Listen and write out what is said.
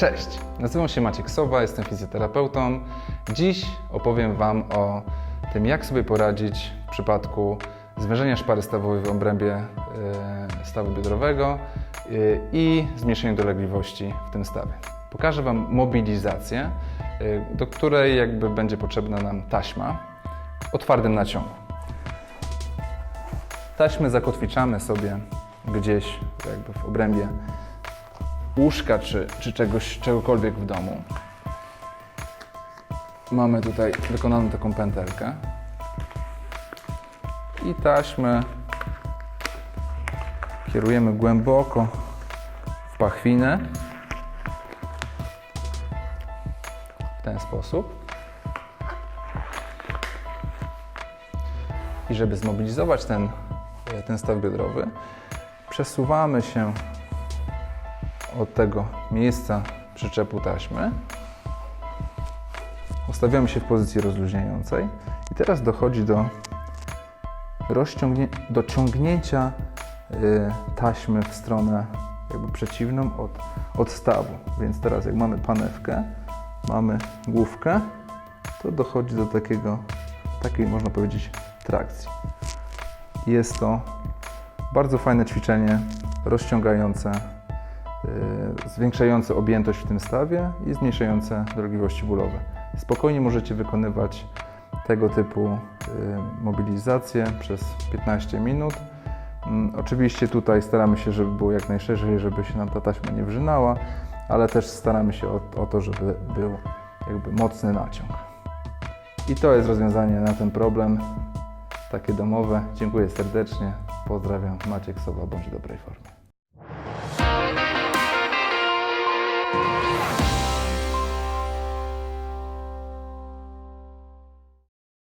Cześć, nazywam się Maciek Sowa, jestem fizjoterapeutą. Dziś opowiem Wam o tym, jak sobie poradzić w przypadku zwężenia szpary stawowej w obrębie e, stawu biodrowego e, i zmniejszeniu dolegliwości w tym stawie. Pokażę Wam mobilizację, e, do której jakby będzie potrzebna nam taśma o twardym naciągu. Taśmy zakotwiczamy sobie gdzieś jakby w obrębie łóżka czy, czy czegoś, czegokolwiek w domu. Mamy tutaj wykonaną taką pętelkę i taśmę kierujemy głęboko w pachwinę w ten sposób. I żeby zmobilizować ten, ten staw biodrowy, przesuwamy się od tego miejsca przyczepu taśmy. Ustawiamy się w pozycji rozluźniającej i teraz dochodzi do, do ciągnięcia y, taśmy w stronę jakby przeciwną od, od stawu. Więc teraz jak mamy panewkę, mamy główkę, to dochodzi do takiego, takiej można powiedzieć trakcji. Jest to bardzo fajne ćwiczenie rozciągające zwiększające objętość w tym stawie i zmniejszające dolegliwości bólowe. Spokojnie możecie wykonywać tego typu y, mobilizacje przez 15 minut. Mm, Oczywiście tutaj staramy się, żeby było jak najszerzej, żeby się nam ta taśma nie wrzynała, ale też staramy się o, o to, żeby był jakby mocny naciąg. I to jest rozwiązanie na ten problem, takie domowe. Dziękuję serdecznie, pozdrawiam, Maciek Sowa, bądź dobrej formie.